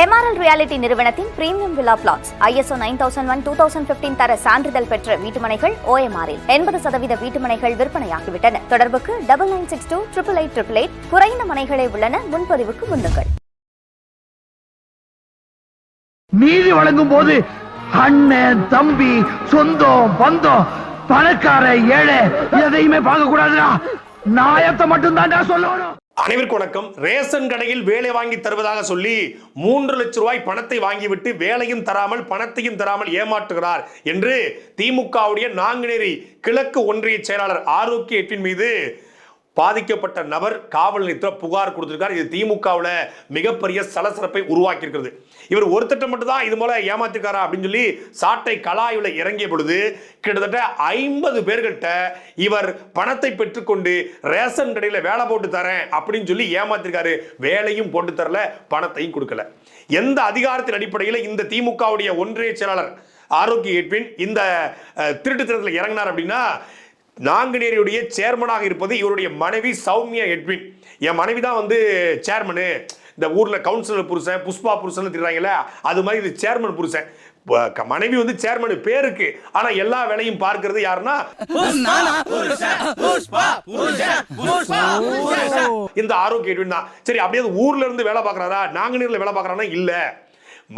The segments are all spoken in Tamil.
எம்ஆர்எல் ரியாலிட்டி நிறுவனத்தின் premium villa plots ISO nine thousand one two thousand fifteen தர சான்றிதழ் பெற்ற வீட்டுமனைகள் ஓஎம்ஆரில் எண்பது சதவீத வீட்டுமனைகள் விற்பனையாகிவிட்டன. தொடர்புக்கு double nine six two triple eight triple eight குறைந்த மனைகளே உள்ளன. முன்பதிவுக்கு முன்னுங்கள். நீதி வழங்கும் போது அண்ணன் தம்பி சொந்தம் பந்தம் பணக்கார ஏழை எதையுமே பார்க்க கூடாதுடா நாயத்தை மட்டும் தான்டா சொல்லணும். அனைவருக்கும் வணக்கம். ரேஷன் கடையில் வேலை வாங்கி தருவதாக சொல்லி மூன்று லட்சம் ரூபாய் பணத்தை வாங்கிவிட்டு வேலையும் தராமல் பணத்தையும் தராமல் ஏமாற்றுகிறார் என்று திமுகவுடைய நாங்குநேரி கிழக்கு ஒன்றிய செயலாளர் ஆரோக்கிய எட்டின் மீது பாதிக்கப்பட்ட நபர் காவல் நிலையத்தில் புகார் கொடுத்திருக்கார். இது திமுகவில் மிகப்பெரிய சலசலப்பை உருவாக்கி இருக்கிறது இவர் ஒரு திட்டம் மட்டும் தான் இது போல ஏமாத்திருக்காரா அப்படின்னு சொல்லி சாட்டை கலாயுல இறங்கிய பொழுது கிட்டத்தட்ட ஐம்பது பேர்கிட்ட இவர் பணத்தை பெற்றுக்கொண்டு ரேஷன் கடையில் வேலை போட்டு தரேன் அப்படின்னு சொல்லி ஏமாத்திருக்காரு. வேலையும் போட்டு தரல பணத்தையும் கொடுக்கல. எந்த அதிகாரத்தின் அடிப்படையில் இந்த திமுகவுடைய ஒன்றிய செயலாளர் ஆரோக்கிய எட்வின் இந்த திருட்டு திருட்டுத்தனத்தில் இறங்கினார் அப்படின்னா நாங்குநேரியுடைய சேர்மனாக இருப்பது இவருடைய மனைவி சௌமியா எட்வின். என் மனைவி தான் வந்து சேர்மனு. இந்த ஊர்ல கவுன்சிலர் புருஷன் புஷ்பா புருஷன் திட்டுறாங்கல்ல அது மாதிரி இது சேர்மன் புருஷன். மனைவி வந்து சேர்மன் பேருக்கு. ஆனா எல்லா வேலையும் பார்க்கிறது யாருன்னா? இந்த ஆரோக்கிய எட்வின் தான். சரி அப்படியே ஊர்ல இருந்து வேலை பார்க்கறாரா? நாங்குநேரில் வேலை பார்க்கறானா? இல்ல.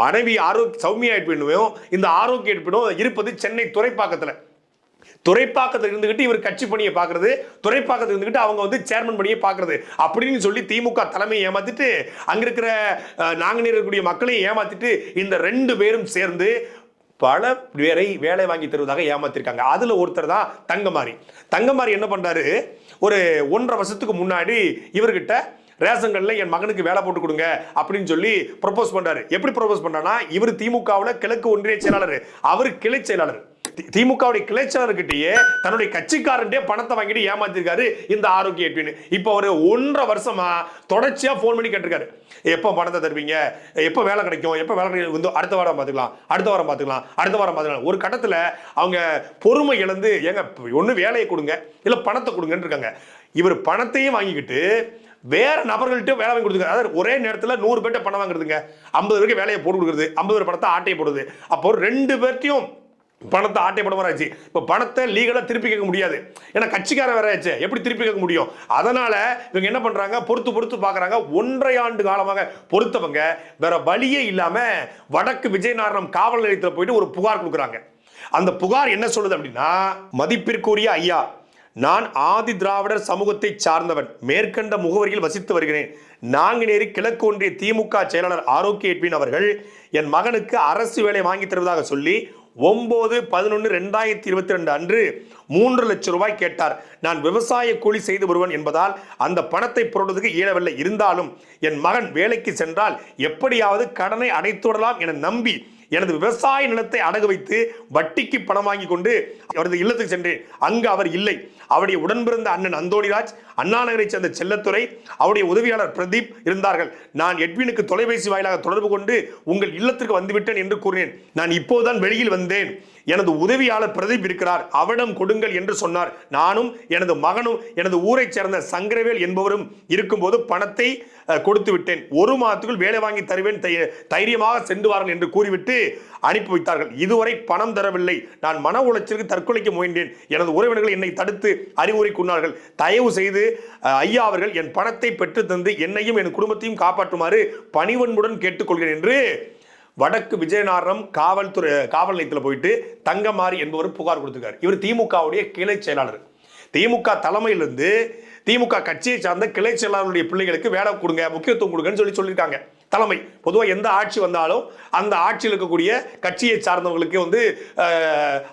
மனைவி ஆரோக்கிய சௌமியா எட்வினும் இந்த ஆரோக்கிய எட்வினும் இருப்பது சென்னை துறைப்பாக்கத்துல. துறைப்பாக்கத்தில் இருந்துகிட்டு இவர் கட்சி பணியை பார்க்கறது துறைப்பாக்கத்தில் இருந்துகிட்டு அவங்க வந்து சேர்மன் பணியை பார்க்கறது அப்படின்னு சொல்லி திமுக தலைமையை ஏமாத்திட்டு அங்க இருக்கிற நாங்கள் இருக்கக்கூடிய மக்களையும் ஏமாத்திட்டு இந்த ரெண்டு பேரும் சேர்ந்து பல பேரை வேலை வாங்கி தருவதாக ஏமாத்திருக்காங்க. அதுல ஒருத்தர் தான் தங்கமாரி. தங்கமாரி என்ன பண்றாரு? ஒரு ஒன்றரை வருஷத்துக்கு முன்னாடி இவர்கிட்ட ரேஷன் என் மகனுக்கு வேலை போட்டு கொடுங்க அப்படின்னு சொல்லி ப்ரொபோஸ் பண்றாரு. எப்படி ப்ரொபோஸ் பண்ணானா இவர் திமுகவில் கிழக்கு ஒன்றிய செயலாளர். அவர் கிளை செயலாளர். திமுகவுடைய கிளை தன்னுடைய கட்சிக்காரன்டே பணத்தை வாங்கிட்டு ஏமாத்திருக்காரு இந்த ஆரோக்கிய எட்வின் இப்போ ஒரு ஒன்றரை வருஷமா தொடர்ச்சியா ஃபோன் பண்ணி கேட்டிருக்காரு. எப்போ பணத்தை தருவீங்க? எப்போ வேலை கிடைக்கும்? எப்போ வேலை கிடைக்கும்? வந்து அடுத்த வாரம் பார்த்துக்கலாம். அடுத்த வாரம் பார்த்துக்கலாம். அடுத்த வாரம் பார்த்துக்கலாம். ஒரு கட்டத்தில் அவங்க பொறுமை இழந்து ஏங்க ஒன்று வேலையை கொடுங்க இல்லை பணத்தை கொடுங்கன்னு இருக்காங்க. இவர் பணத்தையும் வாங்கிக்கிட்டு வேற நபர்கள்ட்ட வேலை வாங்கி கொடுத்துருங்க அதாவது ஒரே நேரத்தில் நூறு பேர்ட்ட பணம் வாங்குறதுங்க. ஐம்பது பேருக்கு வேலையை போட்டு கொடுக்குறது. ஐம்பது பேர் பணத்தை ஆட்டையை போடுது அப்போ ரெண்டு பேர்ட்டையும் பணத்தை ஆட்டை படம் வராச்சு. இப்போ பணத்தை லீகலாக திருப்பி கேட்க முடியாது. ஏன்னா கட்சிக்கார வேற ஆச்சு எப்படி திருப்பி கேட்க முடியும்? அதனால இவங்க என்ன பண்ணுறாங்க பொறுத்து பொறுத்து பார்க்குறாங்க ஒன்றரை ஆண்டு காலமாக பொறுத்தவங்க வேற வழியே இல்லாமல் வடக்கு விஜயநாராயணம் காவல் நிலையத்தில் போயிட்டு ஒரு புகார் கொடுக்குறாங்க. அந்த புகார் என்ன சொல்லுது அப்படின்னா மதிப்பிற்குரிய ஐயா நான் ஆதி திராவிடர் சமூகத்தை சார்ந்தவன். மேற்கண்ட முகவரியில் வசித்து வருகிறேன். நாங்குநேரி கிழக்கு ஒன்றிய திமுக செயலாளர் ஆரோக்கிய எட்வின் அவர்கள் என் மகனுக்கு அரசு வேலை வாங்கி தருவதாக சொல்லி ஒன்பது பதினொன்று ரெண்டாயிரத்தி இருபத்தி ரெண்டு அன்று மூன்று லட்சம் ரூபாய் கேட்டார். நான் விவசாய கூலி செய்து வருவன் என்பதால் அந்த பணத்தை புரட்டுவதற்கு இயலவில்லை. இருந்தாலும் என் மகன் வேலைக்கு சென்றால் எப்படியாவது கடனை அடைத்து விடலாம் என நம்பி எனது விவசாய நிலத்தை அடகு வைத்து வட்டிக்கு பணம் வாங்கி கொண்டு அவரது இல்லத்துக்கு சென்றேன். அங்கு அவர் இல்லை. அவருடைய உடன்பிறந்த அண்ணன் அந்தோணிராஜ் அண்ணா நகரைச் சேர்ந்த செல்லத்துறை அவருடைய உதவியாளர் பிரதீப் இருந்தார்கள். நான் எட்வினுக்கு தொலைபேசி வாயிலாக தொடர்பு கொண்டு உங்கள் இல்லத்திற்கு வந்துவிட்டேன் என்று கூறினேன். நான் இப்போதுதான் வெளியில் வந்தேன். எனது உதவியாளர் பிரதீப் இருக்கிறார். அவரிடம் கொடுங்கள் என்று சொன்னார். நானும் எனது மகனும் எனது ஊரைச் சேர்ந்த சங்கரவேல் என்பவரும் இருக்கும்போது பணத்தை கொடுத்து விட்டேன் ஒரு மாதத்துக்குள் வேலை வாங்கி தருவேன். தை- தைரியமாக சென்றுவார்கள் என்று கூறிவிட்டு அனுப்பி வைத்தார்கள். இதுவரை பணம் தரவில்லை. நான் மன உளைச்சலுக்கு தற்கொலைக்கு முயன்றேன். எனது உறவினர்கள் என்னை தடுத்து அறிவுரை கூறினார்கள். தயவு செய்து ஐயா அவர்கள் என் பணத்தை பெற்று தந்து என்னையும் என் குடும்பத்தையும் காப்பாற்றுமாறு பணிவன்புடன் கேட்டுக்கொள்கிறேன் என்று வடக்கு விஜயநாரம் காவல்துறை காவல் நிலையத்தில் போயிட்டு தங்கமாரி என்பவர் புகார் கொடுத்துருக்கார். இவர் திமுகவுடைய கிளை செயலாளர். திமுக தலைமையிலிருந்து திமுக கட்சியை சார்ந்த கிளை செயலாளருடைய பிள்ளைகளுக்கு வேலை கொடுங்க முக்கியத்துவம் கொடுங்கன்னு சொல்லி சொல்லியிருக்காங்க. தலைமை. பொதுவாக எந்த ஆட்சி வந்தாலும் அந்த ஆட்சியில் இருக்கக்கூடிய கட்சியை சார்ந்தவங்களுக்கு வந்து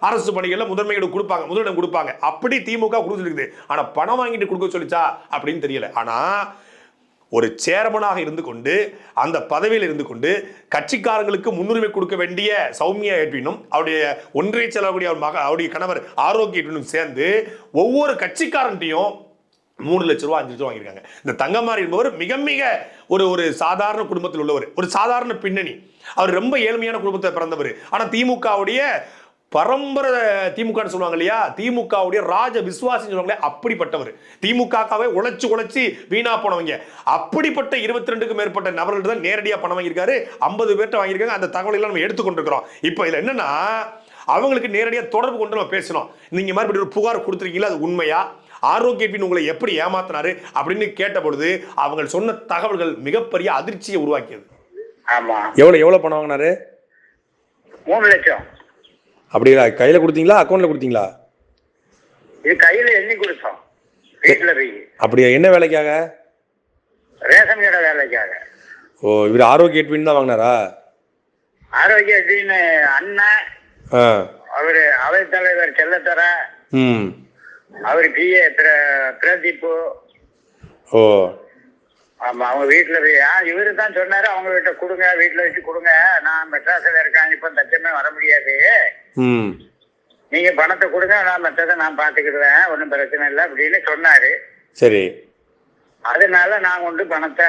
அரசு பணிகளில் முதன்மையிடம் கொடுப்பாங்க முதலிடம் கொடுப்பாங்க. அப்படி திமுக கொடுத்துருக்குது ஆனால் பணம் வாங்கிட்டு கொடுக்க சொல்லிச்சா அப்படின்னு தெரியல. ஆனால் ஒரு சேர்மனாக இருந்து கொண்டு அந்த பதவியில் இருந்து கொண்டு கட்சிக்காரங்களுக்கு முன்னுரிமை கொடுக்க வேண்டிய சௌமியா எட்வினும் அவருடைய ஒன்றிய செல்லக்கூடிய அவர் மக அவருடைய கணவர் ஆரோக்கிய எட்வினும் சேர்ந்து ஒவ்வொரு கட்சிக்காரன்ட்டையும் மூணு லட்ச ரூபா அஞ்சு லட்சம் வாங்கியிருக்காங்க. இந்த தங்கமாரி என்பவர் மிக மிக ஒரு ஒரு சாதாரண குடும்பத்தில் உள்ளவர். ஒரு சாதாரண பின்னணி. அவர் ரொம்ப ஏழ்மையான குடும்பத்தை பிறந்தவர். ஆனால் திமுகவுடைய பரம்பரை திமுகன்னு சொல்லுவாங்க இல்லையா? திமுகவுடைய ராஜ விசுவாசின்னு சொல்லுவாங்களே அப்படிப்பட்டவர். திமுகவே உழைச்சி உழைச்சி வீணா போனவங்க. அப்படிப்பட்ட இருபத்தி ரெண்டுக்கும் மேற்பட்ட நபர்கள் தான் நேரடியாக பணம் வாங்கியிருக்காரு. ஐம்பது பேர்ட்ட வாங்கியிருக்காங்க. அந்த தகவலை எல்லாம் நம்ம எடுத்துக்கொண்டிருக்கிறோம். இப்போ இதில் என்னன்னா அவங்களுக்கு நேரடியாக தொடர்பு கொண்டு நம்ம பேசணும். நீங்கள் மாதிரி இப்படி ஒரு புகார் கொடுத்துருக்கீங்களா? அது உண்மையா? ஆரோக்கியப்பின் உங்களை எப்படி ஏமாத்தினாரு அப்படின்னு கேட்ட பொழுது அவங்க சொன்ன தகவல்கள் மிகப்பெரிய அதிர்ச்சியை உருவாக்கியது. ஆமா. எவ்வளவு எவ்வளவு பணம் வாங்கினாரு? மூணு லட்சம். அப்படியா? கையில கொடுத்தீங்களா? அக்கௌண்ட்ல கொடுத்தீங்களா? இது கையில எண்ணி கொடுத்தோம். வீட்டுல போய். அப்படியா? என்ன வேலைக்காக? ரேஷன் கடை வேலைக்காக. ஓ இவர் ஆரோக்கிய ட்வின் தான் வாங்கினாரா? ஆரோக்கிய அப்படின்னு அண்ணன் ஆ. அவரு அவை தலைவர் செல்லத்தர. ம். அவர் பிஏ பிரதீப்பு. ஓ. ஆமா அவங்க வீட்டுல இவரு தான் சொன்னாரு அவங்க வீட்டை கொடுங்க வீட்டுல வச்சு கொடுங்க. நான் மெட்ராஸ்ல இருக்கேன் இப்ப தச்சமே வர முடியாது. நீங்க பணத்தை கொடுங்க நான் மற்றதை நான் பாத்துக்கிடுவேன் ஒன்றும் பிரச்சனை இல்லை அப்படின்னு சொன்னாரு. சரி. அதனால நான் கொண்டு பணத்தை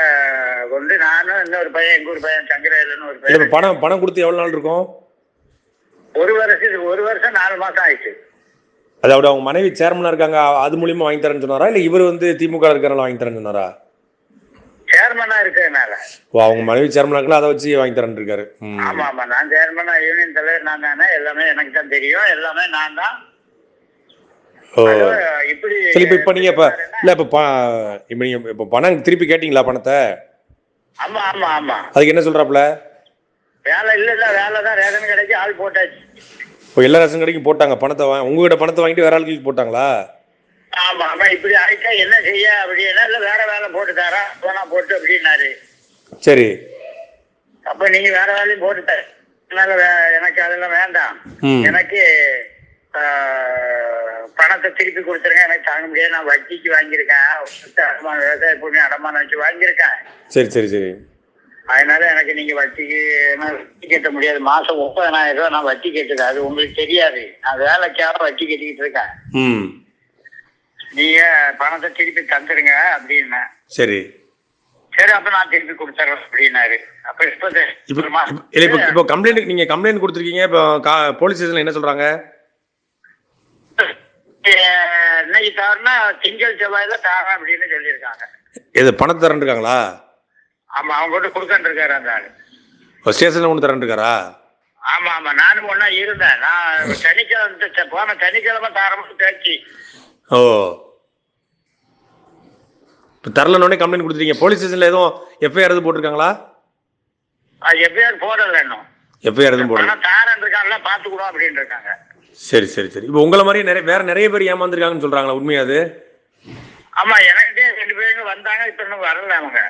கொண்டு நானும் இன்னொரு பையன் எங்க ஊர் பையன் சங்கரேலன்னு ஒரு பையன் பணம் பணம் கொடுத்து எவ்வளவு நாள் இருக்கும்? ஒரு வருஷம் ஒரு வருஷம் நாலு மாசம் ஆயிடுச்சு. அதாவது அவங்க மனைவி சேர்மனா இருக்காங்க அது மூலியமா வாங்கி தரேன்னு சொன்னாரா? இல்ல இவர் வந்து திமுக இருக்கிறனால வாங்கி தரேன்னு சொன்னாரா? சேர்மனா இருக்கிறதுனால ஓ அவங்க மனைவி சேர்மனா இருக்கலாம் அதை வச்சு வாங்கி தரேன்னு இருக்காரு. ஆமா ஆமா. நான் சேர்மனா யூனியன் தலைவர் நான் தானே எல்லாமே எனக்கு தான் தெரியும். எல்லாமே நான் தான். ஓ. அது இப்படி சரி இப்ப இப்ப நீங்க இப்ப இல்ல இப்ப இப்ப நீங்க இப்ப பணம் திருப்பி கேட்டீங்களா பணத்தை? ஆமா ஆமா ஆமா. அதுக்கு என்ன சொல்றாப்ல வேலை இல்ல இல்ல வேலை தான் ரேஷன் கடைக்கு ஆள் போட்டாச்சு. இப்போ எல்லா ரேஷன் கடைக்கும் போட்டாங்க பணத்தை வாங்க உங்ககிட்ட பணத்தை வாங்கிட்டு வேற ஆளுக்கு போட்டாங்களா? ஆமா ஆமா இப்படி ஆயிட்டா என்ன செய்ய அப்படின்னா இல்ல வேற வேலை போட்டு தரேன் போனா போட்டு அப்படின்னாரு. சரி. அப்ப நீங்க வேற வேலையும் போட்டு தர அதனால எனக்கு அதெல்லாம் வேண்டாம். எனக்கு பணத்தை திருப்பி கொடுத்துருங்க எனக்கு தாங்க முடியாது. நான் வட்டிக்கு வாங்கியிருக்கேன். அடமானம் விவசாய பூமி அடமானம் வச்சு வாங்கியிருக்கேன். சரி சரி சரி. அதனால எனக்கு நீங்க வட்டிக்கு வட்டி கட்ட முடியாது. மாசம் முப்பதனாயிரம் ரூபாய் நான் வட்டி கட்டுறேன் அது உங்களுக்கு தெரியாது. நான் வேலைக்காக வட்டி கட்டிக்கிட்டு இருக்கேன். நீங்க பணத்தை திருப்பி தந்துருங்க அப்படின்னேன் சரி. சரி அப்ப நான் திருப்பி கொடுத்துறேன் அப்படின்னாரு. அப்ப இப்ப இப்போ இப்போ கம்ப்ளைண்ட் நீங்க கம்ப்ளைண்ட் கொடுத்துருக்கீங்க. இப்போ போலீஸ் ஸ்டேஷன்ல என்ன சொல்றாங்க? இன்னைக்கு தரனா திங்கள் செவ்வாயில தரேன் அப்படின்னு சொல்லியிருக்காங்க. எது பணத்தை தரேன் இருக்காங்களா ஆமா அவங்க கிட்ட கொடுக்கன்னு இருக்காரு அந்த ஆளு. ஸ்டேஷன்ல ஒன்று தரேன் இருக்காரா? ஆமா ஆமா நானும் ஒன்னா இருந்தேன். நான் சனிக்கிழமை போன சனிக்கிழமை தாரமும் பேச்சு. ஓ. இப்போ தரலனோடனே கம்ப்ளைண்ட் கொடுத்துருக்கீங்க போலீஸ் ஸ்டேஷன்ல எதுவும் எஃப்ஐஆர் எதுவும் போட்டிருக்காங்களா? அது எப்பயாவது போடல இன்னும். எஃப்ஐஆர் எதுவும் போடல. தாரன் இருக்கான்ல பாத்துக்கூடும் அப்படின்னு இருக்காங்க. சரி சரி சரி. இப்போ உங்களை மாதிரி நிறைய வேற நிறைய பேர் ஏமாந்துருக்காங்கன்னு சொல்றாங்களா? உண்மையா அது? ஆமா எனக்கிட்டே ரெண்டு பேருங்க வந்தாங்க இப்ப இன்னும் வரல அவங்க.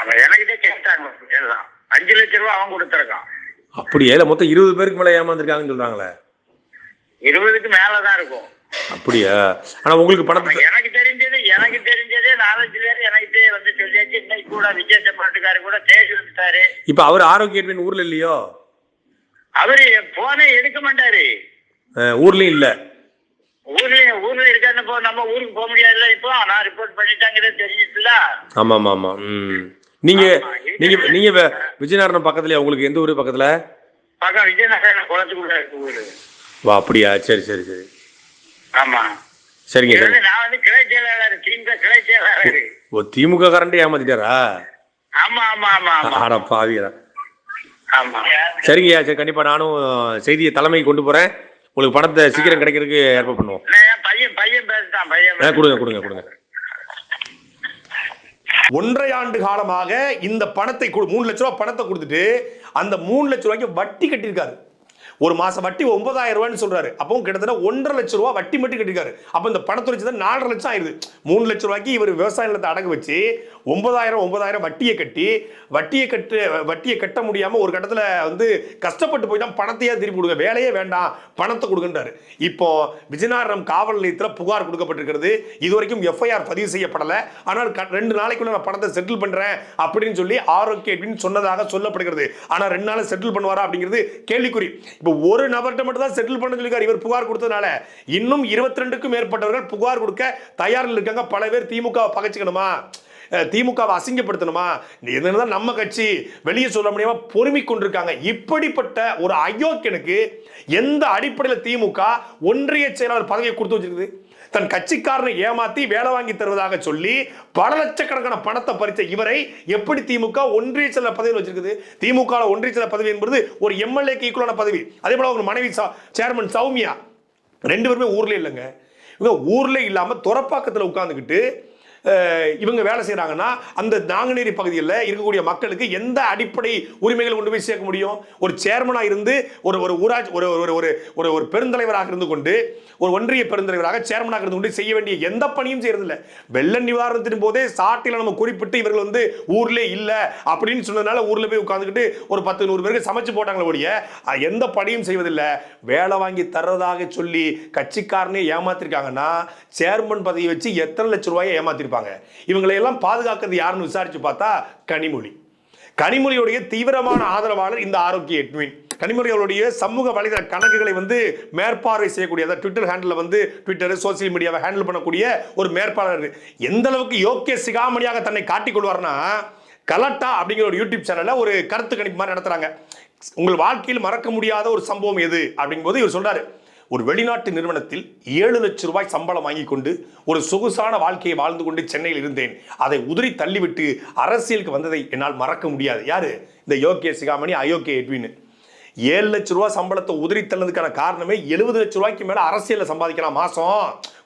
அவன் எனக்கிட்டே கேட்டாங்க எல்லாம். அஞ்சு லட்ச ரூபா அவன் கொடுத்துருக்கான். அப்படியே? இல்லை மொத்தம் இருபது பேருக்கு மேலே ஏமாந்துருக்காங்கன்னு சொல்றாங்களே? இருபதுக்கு மேலதான் இருக்கும். அப்படியா? ஆனா உங்களுக்கு பணத்தை எனக்கு தெரிஞ்சது எனக்கு தெரிஞ்சதே நாலஞ்சு பேர் எனக்கிட்டே வந்து சொல்லியாச்சு. இன்னைக்கு கூட விஜய் செப்பாட்டுக்காரு கூட கேஸ் எடுத்துட்டாரு இப்போ அவர் ஆரோக்கியட்வின் ஊர்ல இல்லையோ? அவரு போனே எடுக்க மாட்டாரு. ஊர்லயும் இல்ல. ஊர்ல ஊர்ல இருக்கான்னு இப்போ நம்ம ஊருக்கு போக முடியாதுல்ல இப்போ? நான் ரிப்போர்ட் பண்ணிட்டாங்கிறது தெரிஞ்சிச்சுல ஆமா ஆமா ஆமா ம் நீங்க நீங்க நீங்க வே- விஜயநாராயணம் பக்கத்துலயா? உங்களுக்கு எந்த ஊரு பக்கத்துல? பக்கம் விஜயநகரம் குளத்துக்குள்ள இருக்கு ஊரு. வா அப்படியா? சரி சரி சரி. ஆமா. சரிங்க சரி நான் வந்து கிளை செயலாளர் திமுக கிளை செயலாளர். ஓ திமுக கரண்ட் ஏமாத்திட்டாரா? ஆமா ஆமா ஆமா ஆமா. ஆடா பாவியா ஆமா. சரிங்கய்யா சரி கண்டிப்பா நானும் செய்தியை தலைமைக்கு கொண்டு போறேன். உங்களுக்கு பணத்தை சீக்கிரம் கிடைக்கிறதுக்கு ஏற்பாடு பண்ணுவோம். பையன் பையன் பேசுதான் பையன் ஆ, கொடுங்க கொடுங்க கொடுங்க. ஒன்றரை ஆண்டு காலமாக இந்த பணத்தை கொடு- மூணு லட்ச ரூபா பணத்தை கொடுத்துட்டு அந்த மூணு லட்ச ரூபாய்க்கு வட்டி கட்டியிருக்காரு. ஒரு மாசம் வட்டி ஒன்பதாயிரம் ரூபான்னு சொல்றாரு. அப்போ கிட்டத்தட்ட ஒன்றரை லட்ச ரூபா வட்டி மட்டும் கட்டிருக்காரு அப்போ இந்த பணத்தை வச்சு தான் நாலரை லட்சம் ஆயிருது மூணு லட்ச ரூபாய்க்கு இவர் விவசாய நிலத்தை அடகு வச்சு ஒன்பதாயிரம் ஒன்பதாயிரம் வட்டியை கட்டி வட்டியை கட்டு வட்டியை கட்ட முடியாமல் ஒரு கட்டத்தில் வந்து கஷ்டப்பட்டு போய் தான் பணத்தையே திருப்பி கொடுங்க. வேலையே வேண்டாம். பணத்தை கொடுங்கன்றாரு. இப்போ விஜயநாராயணம் காவல் நிலையத்தில் புகார் கொடுக்கப்பட்டிருக்கிறது. இது வரைக்கும் எஃப்ஐஆர் பதிவு செய்யப்படலை. ஆனால் க- ரெண்டு நாளைக்குள்ள நான் பணத்தை செட்டில் பண்ணுறேன் அப்படின்னு சொல்லி ஆரோக்கியன்னு சொன்னதாக சொல்லப்படுகிறது. ஆனால் ரெண்டு நாள் செட்டில் பண்ணுவாரா அப்படிங்கிறது கேள்விக்குறி. இப்போ ஒரு நபர்கிட்ட மட்டும் தான் செட்டில் பண்ண சொல்லியிருக்காரு. இவர் புகார் கொடுத்ததுனால இன்னும் இருபத்தி ரெண்டுக்கும் மேற்பட்டவர்கள் புகார் கொடுக்க தயாரில் இருக்காங்க. பல பேர் திமுக பகைச்சிக்கணுமா? திமுகவை அசிங்கப்படுத்தணுமா? என்னதான் நம்ம கட்சி வெளியே சொல்ல முடியாம பொறுமை கொண்டிருக்காங்க. இப்படிப்பட்ட ஒரு அயோக்கியனுக்கு எந்த அடிப்படையில் திமுக ஒன்றிய செயலாளர் பதவியை கொடுத்து வச்சிருக்குது? தன் கட்சிக்காரனை ஏமாத்தி வேலை வாங்கி தருவதாக சொல்லி பல லட்சக்கணக்கான பணத்தை பறித்த இவரை எப்படி திமுக ஒன்றிய சில பதவியில் வச்சிருக்குது? திமுக ஒன்றிய செயல பதவி என்பது ஒரு எம்எல்ஏக்கு ஈக்குவலான பதவி. அதே போல அவங்க மனைவி சேர்மன் சௌமியா. ரெண்டு பேருமே ஊர்ல இல்லைங்க. இவங்க ஊர்ல இல்லாம துறப்பாக்கத்தில் உட்கார்ந்துக்கிட்டு இவங்க வேலை செய்கிறாங்கன்னா அந்த நாங்குநேரி பகுதியில் இருக்கக்கூடிய மக்களுக்கு எந்த அடிப்படை உரிமைகள் கொண்டு போய் சேர்க்க முடியும்? ஒரு சேர்மனாக இருந்து ஒரு ஒரு ஊராட்சி ஒரு ஒரு ஒரு ஒரு ஒரு பெருந்தலைவராக இருந்து கொண்டு ஒரு ஒன்றிய பெருந்தலைவராக சேர்மனாக இருந்து கொண்டு செய்ய வேண்டிய எந்த பணியும் செய்யறதில்ல. வெள்ள நிவாரணத்தின் போதே சாட்டில் நம்ம குறிப்பிட்டு இவர்கள் வந்து ஊர்லேயே இல்லை அப்படின்னு சொன்னதுனால ஊரில் போய் உட்காந்துக்கிட்டு ஒரு பத்து நூறு பேருக்கு சமைச்சு போட்டாங்களே ஒழிய எந்த பணியும் செய்வதில்லை. வேலை வாங்கி தர்றதாக சொல்லி கட்சிக்காரனே ஏமாத்திருக்காங்கன்னா சேர்மன் பதவியை வச்சு எத்தனை லட்ச ரூபாயை ஏமாத்திருப்பாங்க? இவங்களை எல்லாம் பாதுகாக்கிறது யாருன்னு விசாரிச்சு பார்த்தா கனிமொழி. கனிமொழியுடைய தீவிரமான ஆதரவாளர் இந்த ஆரோக்கிய எட்வின். கனிமொழி அவருடைய சமூக வலைதள கணக்குகளை வந்து மேற்பார்வை செய்யக்கூடிய அதாவது ட்விட்டர் ஹேண்டில் வந்து ட்விட்டர் சோசியல் மீடியாவை ஹேண்டில் பண்ணக்கூடிய ஒரு மேற்பாளர் எந்த அளவுக்கு யோக்கிய சிகாமணியாக தன்னை காட்டிக் கொள்வார்னா கலட்டா அப்படிங்கிற ஒரு யூடியூப் சேனல்ல ஒரு கருத்து கணிப்பு மாதிரி நடத்துறாங்க. உங்கள் வாழ்க்கையில் மறக்க முடியாத ஒரு சம்பவம் எது? அப்படிங்கும்போது இவர் சொல்றாரு. ஒரு வெளிநாட்டு நிறுவனத்தில் ஏழு லட்சம் ரூபாய் சம்பளம் வாங்கி கொண்டு ஒரு சொகுசான வாழ்க்கையை வாழ்ந்து கொண்டு சென்னையில் இருந்தேன். அதை உதிரி தள்ளிவிட்டு அரசியலுக்கு வந்ததை என்னால் மறக்க முடியாது. யாரு? இந்த யோகே சிகாமணி அயோக்கிய எட்வின். ஏழு லட்ச ரூபா சம்பளத்தை உதிரி தள்ளதுக்கான காரணமே எழுபது லட்ச ரூபாய்க்கு மேல அரசியலில் சம்பாதிக்கலாம். மாசம்.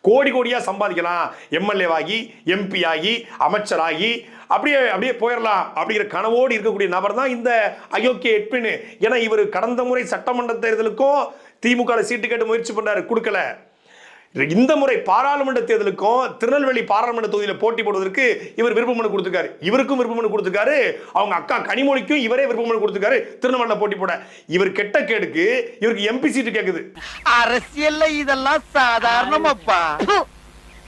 கோடி கோடியா சம்பாதிக்கலாம். எம்எல்ஏ ஆகி எம்பி ஆகி அமைச்சராகி அப்படியே அப்படியே போயிடலாம் அப்படிங்கிற கனவோடு இருக்கக்கூடிய நபர் தான் இந்த அயோக்கிய எட்பின் ஏன்னா இவர் கடந்த முறை சட்டமன்ற தேர்தலுக்கும் திமுக சீட்டு கேட்டு முயற்சி பண்ணாரு கொடுக்கல. இந்த முறை பாராளுமன்ற தேர்தலுக்கும் திருநெல்வேலி பாராளுமன்ற தொகுதியில் போட்டி போடுவதற்கு இவர் விருப்ப மனு கொடுத்திருக்காரு. இவருக்கும் விருப்ப மனு கொடுத்திருக்காரு. அவங்க அக்கா கனிமொழிக்கும் இவரே விருப்ப மனு கொடுத்திருக்காரு. திருநெல்வேலியில போட்டி போட. இவர் கெட்ட கேடுக்கு இவருக்கு எம்பி சீட்டு கேக்குது. அரசியல்ல இதெல்லாம் சாதாரணமாப்பா.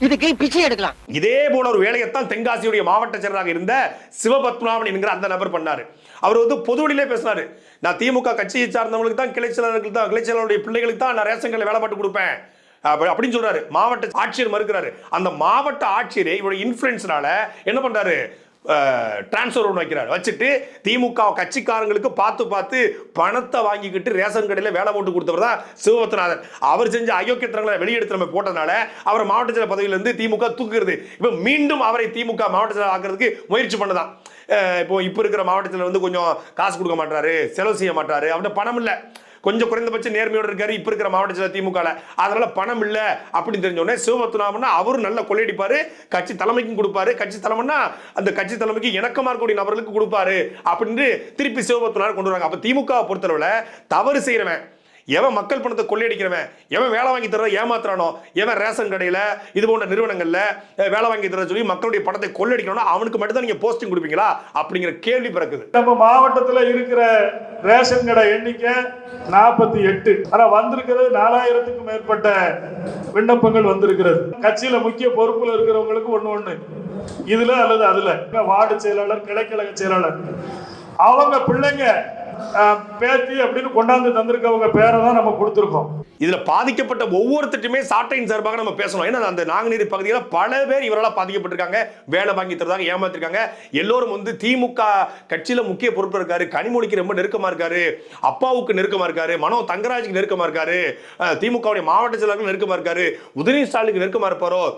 இதுக்கு பிச்சை எடுக்கலாம். இதே போல ஒரு வேலையைத்தான் தென்காசியுடைய மாவட்ட செயலராக இருந்த சிவபத்மநாபன் என்கிற அந்த நபர் பண்ணாரு. அவர் வந்து பொதுவெளியிலே பேசினாரு. நான் திமுக கட்சியை சார்ந்தவங்களுக்கு தான் கிளைச்சலர்களுக்கு தான் கிளை பிள்ளைகளுக்கு தான் நான் ரேஷன் கடையில் வேலை பார்த்து கொடுப்பேன். அப்படின்னு சொல்றாரு. மாவட்ட ஆட்சியர் மறுக்கிறாரு. அந்த மாவட்ட ஆட்சியரை இவருடைய இன்ஃபுளுன்ஸ்னால என்ன பண்றாரு? டிரான்ஸ்ஃபர் ஒன்று வைக்கிறார். வச்சுட்டு திமுக கட்சிக்காரங்களுக்கு பார்த்து பார்த்து பணத்தை வாங்கிக்கிட்டு ரேஷன் கடையில் வேலை போட்டு கொடுத்தவர் தான் சிவபத்ரநாதன் அவர் செஞ்ச அயோக்கியத்தனங்களை வெளியெடுத்து நம்ம போட்டனால அவர் மாவட்ட செயலர் பதவியிலிருந்து திமுக தூக்குறது இப்போ மீண்டும் அவரை திமுக மாவட்ட செயலர் ஆக்குறதுக்கு முயற்சி பண்ணதான். இப்போ இப்போ இருக்கிற மாவட்டத்தில் வந்து கொஞ்சம் காசு கொடுக்க மாட்டாரு செலவு செய்ய மாட்டாரு அவர்கிட்ட பணம் இல்லை. கொஞ்சம் குறைந்தபட்ச நேர்மையோடு இருக்காரு. இப்ப இருக்கிற மாவட்ட செயலர் திமுக அதனால பணம் இல்ல அப்படின்னு தெரிஞ்சோடனே உடனே அவரும் நல்ல கொள்ளையடிப்பாரு. கட்சி தலைமைக்கும் கொடுப்பாரு. கட்சி தலைமைன்னா அந்த கட்சி தலைமைக்கு இணக்கமா இருக்கக்கூடிய நபர்களுக்கு கொடுப்பாரு. அப்படின்னு திருப்பி சிவபத்மநாதன் கொண்டு வராங்க. அப்ப திமுக பொறுத்தளவுல தவறு செய்யறவன் எவன் மக்கள் பணத்தை கொள்ளையடிக்கிறவன்? எவன் வேலை வாங்கி தர ஏமாத்துறானோ? எவன் ரேஷன் கடையில் இது போன்ற நிறுவனங்களில் வேலை வாங்கி தர சொல்லி மக்களுடைய பணத்தை கொள்ளையடிக்கணும் அவனுக்கு மட்டும் தான் நீங்க போஸ்டிங் கொடுப்பீங்களா? அப்படிங்கிற கேள்வி பிறக்குது. நம்ம மாவட்டத்தில் இருக்கிற ரேஷன் கடை எண்ணிக்கை நாற்பத்தி எட்டு. ஆனால் வந்திருக்கிறது நாலாயிரத்துக்கும் மேற்பட்ட விண்ணப்பங்கள் வந்திருக்கிறது. கட்சியில் முக்கிய பொறுப்பில் இருக்கிறவங்களுக்கு ஒன்று ஒன்று இதுல அல்லது அதுல. வார்டு செயலாளர் கிளைக்கழக செயலாளர். அவங்க பிள்ளைங்க பேத்தி அப்படின்னு கொண்டாந்து தந்திருக்கவங்க பேரை தான் நம்ம கொடுத்துருக்கோம். இதுல பாதிக்கப்பட்ட ஒவ்வொருத்தட்டுமே சாட்டையின் சார்பாக நம்ம பேசணும். ஏன்னா அந்த நாங்குநீர் பகுதியில் பல பேர் இவரால் பாதிக்கப்பட்டிருக்காங்க. வேலை வாங்கி தரதாக ஏமாத்திருக்காங்க. எல்லோரும் வந்து திமுக கட்சியில முக்கிய பொறுப்பு இருக்காரு. கனிமொழிக்கு ரொம்ப நெருக்கமா இருக்காரு. அப்பாவுக்கு நெருக்கமா இருக்காரு. மனோ தங்கராஜுக்கு நெருக்கமா இருக்காரு. அஹ், திமுகவுடைய மாவட்ட செயலாளருக்கு நெருக்கமா இருக்காரு. உதயநிதி ஸ்டாலினுக்கு நெருக்கமா இருப்பாரோ?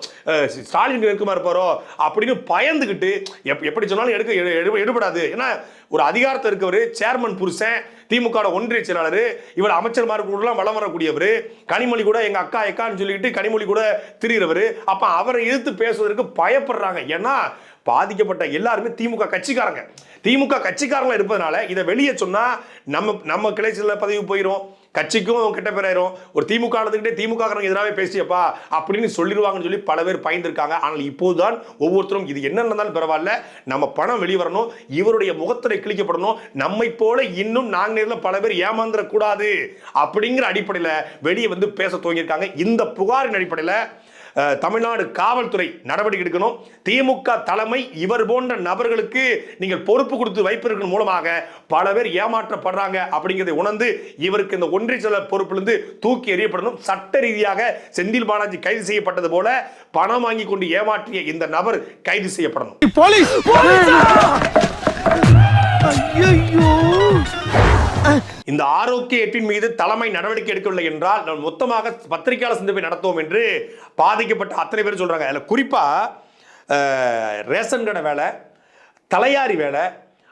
ஸ்டாலினுக்கு நெருக்கமா இருப்பாரோ? அப்படின்னு பயந்துகிட்டு எப்- எப்படி சொன்னாலும் எடுக்க எடு- எடு- எடுபடாது. ஏன்னா ஒரு அதிகாரத்தில் இருக்கவர் சேர்மன் புருஷன் திமுக ஒன்றிய செயலாளர் இவர் அமைச்சர்மார் கூடலாம் வளம் வரக்கூடியவர் கனிமொழி கூட எங்க அக்கா எக்கான்னு சொல்லிட்டு கனிமொழி கூட திரிகிறவர் அப்ப அவரை எதிர்த்து பேசுவதற்கு பயப்படுறாங்க. ஏன்னா பாதிக்கப்பட்ட எல்லாருமே திமுக கட்சிக்காரங்க. திமுக கட்சிக்காரங்களா இருப்பதனால இதை வெளியே சொன்னா நம்ம நம்ம கிளை பதவி போயிடும் கட்சிக்கும் கெட்ட பேராயிரும் ஒரு திமுக ஆனதுக்கிட்டே திமுக காரங்க எதிராகவே பேசியப்பா அப்படின்னு சொல்லிடுவாங்கன்னு சொல்லி பல பேர் பயந்துருக்காங்க. ஆனால் இப்போதுதான் ஒவ்வொருத்தரும் இது என்ன நடந்தாலும் பரவாயில்ல. நம்ம பணம் வெளிவரணும் இவருடைய முகத்திரை கிழிக்கப்படணும். நம்மை போல இன்னும் நாங்கள் பல பேர் ஏமாந்துடக்கூடாது அப்படிங்கிற அடிப்படையில் வெளியே வந்து பேச துவங்கியிருக்காங்க. இந்த புகாரின் அடிப்படையில் தமிழ்நாடு காவல்துறை நடவடிக்கை எடுக்கணும். திமுக தலைமை இவர் போன்ற நபர்களுக்கு நீங்கள் பொறுப்பு கொடுத்து வைப்பதற்கு மூலமாக பல பேர் ஏமாற்றப்படுறாங்க அப்படிங்கிறதை உணர்ந்து இவருக்கு இந்த ஒன்றிய செயலர் பொறுப்பிலிருந்து தூக்கி எறியப்படணும். சட்ட ரீதியாக செந்தில் பாலாஜி கைது செய்யப்பட்டது போல பணம் வாங்கி கொண்டு ஏமாற்றிய இந்த நபர் கைது செய்யப்படணும். போலீஸ்! இந்த ஆரோக்கிய எட்டின் மீது தலைமை நடவடிக்கை எடுக்கவில்லை என்றால் நாம் மொத்தமாக பத்திரிகையாளர் சந்திப்பை நடத்துவோம் என்று பாதிக்கப்பட்ட அத்தனை பேர் சொல்றாங்க. அதில் குறிப்பா ரேஷன் கடை வேலை தலையாரி வேலை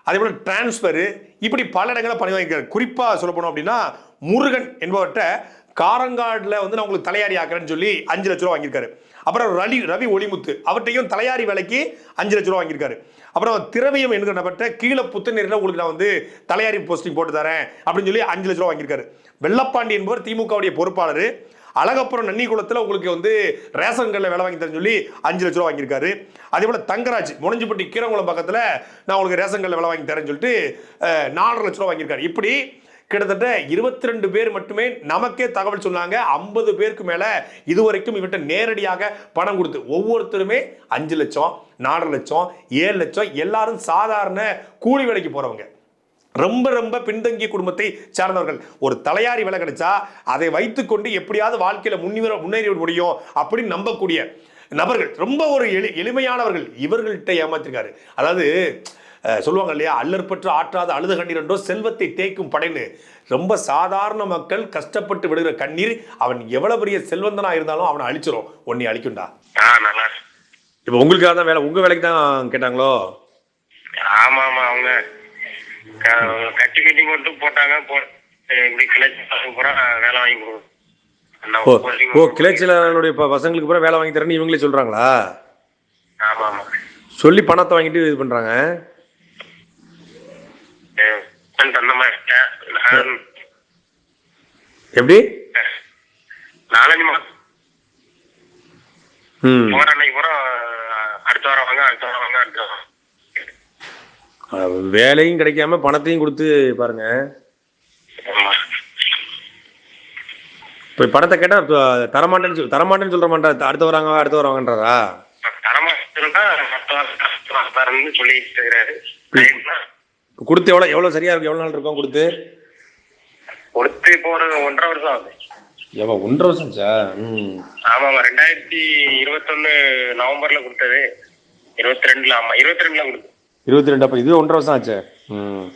அதே போல டிரான்ஸ்ஃபரு இப்படி பல இடங்களில் பணி வாங்கிக்கிறார் குறிப்பாக சொல்ல போனோம் அப்படின்னா முருகன் என்பவர்கிட்ட காரங்காடில் வந்து நான் உங்களுக்கு தலையாரி ஆக்குறேன்னு சொல்லி அஞ்சு லட்ச ரூபா வாங்கியிருக்காரு. அப்புறம் ரவி ரவி ஒளிமுத்து அவர்கிட்டையும் தலையாரி வேலைக்கு அஞ்சு லட்ச ரூபா வாங்கியிருக்காரு. அப்புறம் திரவியம் என்கிற நபர்கிட்ட கீழே புத்தநீரில் உங்களுக்கு நான் வந்து தலையாரி போஸ்டிங் போட்டு தரேன் அப்படின்னு சொல்லி அஞ்சு லட்ச ரூபா வாங்கியிருக்காரு. வெள்ளப்பாண்டி என்பவர் திமுகவுடைய பொறுப்பாளர். அழகப்புறம் நன்னிக்குளத்தில் உங்களுக்கு வந்து ரேஷன் கடையில் வேலை வாங்கி தரேன்னு சொல்லி அஞ்சு லட்ச ரூபா வாங்கியிருக்காரு. அதே போல் தங்கராஜ் முனஞ்சிப்பட்டி கீரங்குளம் பக்கத்தில் நான் உங்களுக்கு ரேஷன் கடையில் வேலை வாங்கி தரேன்னு சொல்லிட்டு நாலரை லட்ச ரூபா வாங்கியிருக்காரு. இப்படி கிட்டத்தட்ட இருபத்தி ரெண்டு பேர் மட்டுமே நமக்கே தகவல் சொன்னாங்க. ஐம்பது பேருக்கு மேலே இதுவரைக்கும் இவர்கிட்ட நேரடியாக பணம் கொடுத்து ஒவ்வொருத்தருமே அஞ்சு லட்சம் நாலரை லட்சம் ஏழு லட்சம் எல்லாரும் சாதாரண கூலி வேலைக்கு போகிறவங்க ரொம்ப ரொம்ப பின்தங்கிய குடும்பத்தை சார்ந்தவர்கள். ஒரு தலையாரி வேலை கிடைச்சா அதை வைத்துக்கொண்டு எப்படியாவது வாழ்க்கையில முன்னேற முன்னேறி விட முடியும் அப்படின்னு நம்பக்கூடிய நபர்கள். ரொம்ப ஒரு எளி எளிமையானவர்கள் இவர்கள்ட்ட ஏமாத்திருக்காரு. அதாவது சொல்லுவாங்க இல்லையா? அல்லற்பற்று ஆற்றாத அழுத கண்ணீர் என்றோ செல்வத்தை தேய்க்கும் படைன்னு. ரொம்ப சாதாரண மக்கள் கஷ்டப்பட்டு விடுகிற கண்ணீர் அவன் எவ்வளவு பெரிய செல்வந்தனா இருந்தாலும் அவனை அழிச்சிரும். உன்னை அழிக்கும்டா. ஆ நல்லா இருக்கு. இப்போ உங்களுக்காக தான் வேலை உங்க வேலைக்கு தான் கேட்டாங்களோ? ஆமா ஆமா அவங்க க- கட்சி மீட்டிங் மட்டும் போட்டாங்க இப்படி கிளச்சி வேலை வாங்கி கொடுக்கும் ஓ ஓ கிளைச்சலுடைய பசங்களுக்கு பூரா வேலை வாங்கி தரேன்னு இவங்களே சொல்றாங்களா? ஆமா ஆமா சொல்லி பணத்தை வாங்கிட்டு இது பண்றாங்க. அந்த மாதிரி எப்படி? நாலஞ்சு மாசம். ம். போற அன்னைக்கு பூரா அடுத்த வாரம் வாங்க அடுத்த வாரம் வாங்க அடுத்த வாரம் அஹ் வேலையும் கிடைக்காம பணத்தையும் கொடுத்து பாருங்க. இப்போ பணத்தை கேட்டா தரமாட்டேன்னு சொல் தரமாட்டேன்னு சொல்ற மாட்டா அடுத்த வராங்க அடுத்த வராங்கன்றாரா தரமா இருந்தா அடுத்த வாரம் அடுத்த வாரம் தரேன்னு சொல்லிட்டு இருக்கிறாரு. கொடுத்து எவ்வளோ எவ்வளோ சரியா இருக்கும் எவ்வளோ நாள் இருக்கும் கொடுத்து? கொடுத்து இப்போ ஒரு ஒன்றரை வருஷம் ஆகுது. எவ்வளோ ஒன்றரை வருஷம் சார் ம். ஆமா ஆமா ரெண்டாயிரத்தி இருபத்தொன்னு நவம்பர்ல கொடுத்தது. இருபத்தி ரெண்டுல ஆமா இருபத்தி ரெண்டுல கொடுத்தது. இருபத்தி ரெண்டு அப்போ இது ஒன்றரை வருஷம் ஆச்சு? ம்.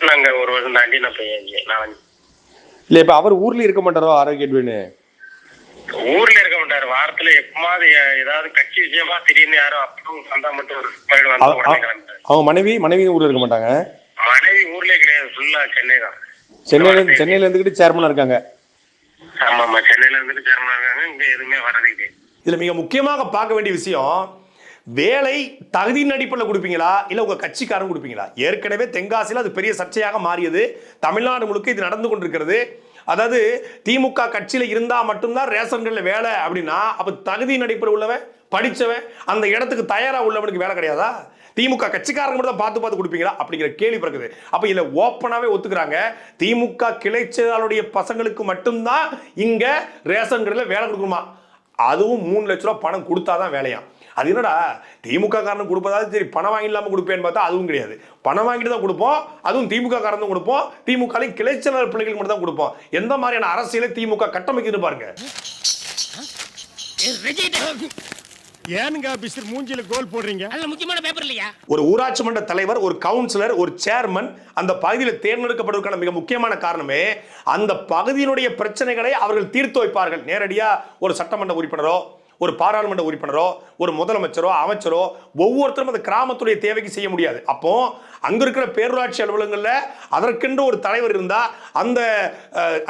நாங்க ஒரு வருஷம் தாண்டி நான் போய் நான் இல்லை இப்போ அவர் ஊர்ல இருக்க மாட்டாரோ ஆரோக்கியட்வேன்னு ஊர்ல இருக்க மாட்டாரு வாரத்துல எப்பமாவது ஏதாவது கட்சி விஷயமா திடீர்னு யாரும் அப்பவும் வந்தா மட்டும் அவங்க மனைவி மனைவி ஊர்ல இருக்க மாட்டாங்க? மனைவி ஊர்லயே கிடையாது. ஃபுல்லா சென்னை தான். சென்னையில சென்னையில இருந்துக்கிட்டு சேர்மனா இருக்காங்க. ஆமா ஆமா சென்னையில இருந்துட்டு சேர்மனா இருக்காங்க. இங்க எதுவுமே வர்றது கிடையாது இதுல மிக முக்கியமாக பார்க்க வேண்டிய விஷயம் வேலை தகுதியின் அடிப்படையில் கொடுப்பீங்களா? இல்ல உங்க கட்சிக்காரன் கொடுப்பீங்களா? ஏற்கனவே தென்காசியில் அது பெரிய சர்ச்சையாக மாறியது. தமிழ்நாடு முழுக்க இது நடந்து கொண்டிருக்கிறது. அதாவது திமுக கட்சியில் இருந்தால் மட்டும்தான் ரேஷன் கடையில் வேலை அப்படின்னா அப்போ தகுதியின் நடைபெற உள்ளவன் படித்தவன் அந்த இடத்துக்கு தயாராக உள்ளவனுக்கு வேலை கிடையாதா? திமுக கட்சிக்காரங்க மட்டும் தான் பார்த்து பார்த்து கொடுப்பீங்களா? அப்படிங்கிற கேள்வி பிறகுது அப்போ இதில் ஓப்பனாகவே ஒத்துக்கிறாங்க. திமுக கிளை செயலாளருடைய பசங்களுக்கு மட்டும்தான் இங்கே ரேஷன் கடையில் வேலை கொடுக்குமா அதுவும் மூணு லட்ச ரூபா பணம் கொடுத்தாதான் வேலையாம். அது என்னடா திமுக காரன் கொடுப்பதாவது சரி பணம் வாங்கி இல்லாம கொடுப்பேன்னு பார்த்தா அதுவும் கிடையாது. பணம் வாங்கிட்டு தான் கொடுப்போம் அதுவும் திமுக தான் கொடுப்போம் திமுக கிளைச்சலர் பிள்ளைகள் மட்டும் தான் கொடுப்போம். எந்த மாதிரியான அரசியலை திமுக கட்டமைக்குதுன்னு பாருங்க. ஏனுங்க ஆபீசர் மூஞ்சில கோல் போடுறீங்க? அதுல முக்கியமான பேப்பர் இல்லையா? ஒரு ஊராட்சி மன்ற தலைவர் ஒரு கவுன்சிலர் ஒரு சேர்மன் அந்த பகுதியில் தேர்ந்தெடுக்கப்படுவதற்கான மிக முக்கியமான காரணமே அந்த பகுதியினுடைய பிரச்சனைகளை அவர்கள் தீர்த்து வைப்பார்கள். நேரடியா ஒரு சட்டமன்ற உறுப்பினரோ ஒரு பாராளுமன்ற உறுப்பினரோ ஒரு முதலமைச்சரோ அமைச்சரோ ஒவ்வொருத்தரும் அந்த கிராமத்துடைய தேவைக்கு செய்ய முடியாது. அப்போ அங்கே இருக்கிற பேரூராட்சி அலுவலகங்களில் அதற்கென்று ஒரு தலைவர் இருந்தால் அந்த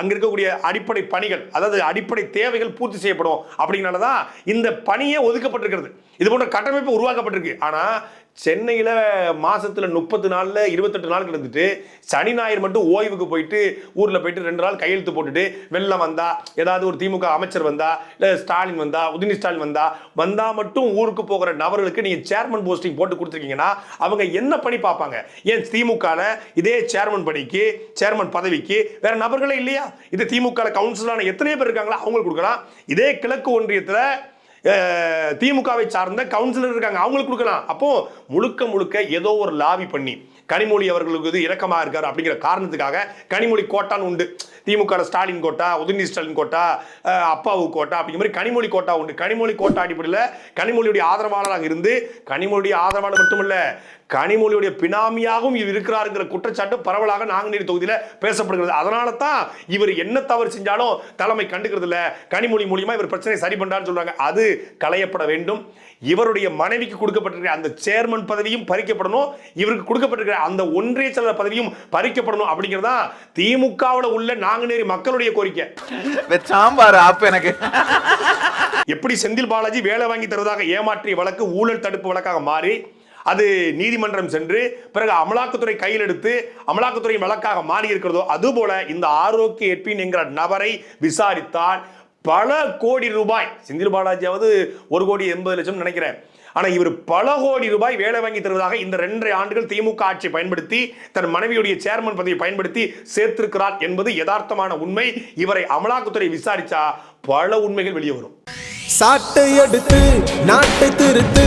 அங்கே இருக்கக்கூடிய அடிப்படை பணிகள் அதாவது அடிப்படை தேவைகள் பூர்த்தி செய்யப்படும். அப்படிங்கிறனால தான் இந்த பணியே ஒதுக்கப்பட்டிருக்கிறது. இது போன்ற கட்டமைப்பு உருவாக்கப்பட்டிருக்கு. ஆனால் சென்னையில் மாதத்தில் முப்பது நாளில் இருபத்தெட்டு நாள் கிடந்துட்டு சனி ஞாயிறு மட்டும் ஓய்வுக்கு போயிட்டு ஊரில் போயிட்டு ரெண்டு நாள் கையெழுத்து போட்டுட்டு வெள்ளம் வந்தா ஏதாவது ஒரு திமுக அமைச்சர் வந்தா இல்லை ஸ்டாலின் வந்தா உதினி ஸ்டாலின் வந்தா வந்தா மட்டும் ஊருக்கு போகிற நபர்களுக்கு நீங்கள் சேர்மன் போஸ்டிங் போட்டு கொடுத்துருக்கீங்கன்னா அவங்க என்ன பணி பார்ப்பாங்க? ஏன் திமுகவில் இதே சேர்மன் பணிக்கு சேர்மன் பதவிக்கு வேற நபர்களே இல்லையா? இது திமுக கவுன்சிலான எத்தனை பேர் இருக்காங்களா? அவங்களுக்கு கொடுக்கலாம். இதே கிழக்கு ஒன்றியத்தில் திமுகவை சார்ந்த கவுன்சிலர் இருக்காங்க. அவங்களுக்கு கொடுக்கலாம். அப்போ முழுக்க முழுக்க ஏதோ ஒரு லாபி பண்ணி கனிமொழி அவர்களுக்கு இது இறக்கமாக இருக்கார் அப்படிங்கிற காரணத்துக்காக கனிமொழி கோட்டான்னு உண்டு. DMK Stalin quota Udhayanidhi Stalin quota Appavu quota அப்படிங்கிற மாதிரி கனிமொழி கோட்டா உண்டு. கனிமொழி கோட்டா அடிப்படையில் கனிமொழியுடைய ஆதரவாளராக இருந்து கனிமொழியுடைய ஆதரவாளர் மட்டுமல்ல கனிமொழியுடைய பினாமியாகவும் இவர் இருக்கிறாருங்கிற குற்றச்சாட்டு பரவலாக நாங்குநேரி தொகுதியில் பேசப்படுகிறது. அதனால தான் இவர் என்ன தவறு செஞ்சாலும் தலைமை கண்டுக்கிறது இல்ல கனிமொழி மூலியமா இவர் பிரச்சனை சரி பண்றான்னு சொல்றாங்க. அது களையப்பட வேண்டும். இவருடைய மனைவிக்கு கொடுக்கப்பட்டிருக்கிற அந்த சேர்மன் பதவியும் பறிக்கப்படணும். இவருக்கு கொடுக்கப்பட்டிருக்கிற அந்த ஒன்றிய செயலர் பதவியும் பறிக்கப்படணும் அப்படிங்கிறதா திமுகவில் உள்ள நாங்குநேரி மக்களுடைய கோரிக்கை. சாம்பார் ஆப்பு எனக்கு. எப்படி செந்தில் பாலாஜி வேலை வாங்கி தருவதாக ஏமாற்றிய வழக்கு ஊழல் தடுப்பு வழக்காக மாறி அது நீதிமன்றம் சென்று பிறகு அமலாக்கத்துறை கையில் எடுத்து அமலாக்கத்துறையின் வழக்காக மாறி இருக்கிறதோ அதுபோல இந்த ஆரோக்கிய எட்பின் என்கிற நபரை விசாரித்தால் பல கோடி ரூபாய் செந்தில் பாலாஜியாவது ஒரு கோடி எண்பது லட்சம் நினைக்கிறேன். ஆனால் இவர் பல கோடி ரூபாய் வேலை வாங்கி தருவதாக இந்த ரெண்டரை ஆண்டுகள் திமுக ஆட்சியை பயன்படுத்தி தன் மனைவியுடைய சேர்மன் பதவியை பயன்படுத்தி சேர்த்திருக்கிறார் என்பது யதார்த்தமான உண்மை. இவரை அமலாக்கத்துறை விசாரிச்சா பல உண்மைகள் வெளியே வரும். சாட்டை எடுத்து நாட்டை திருத்து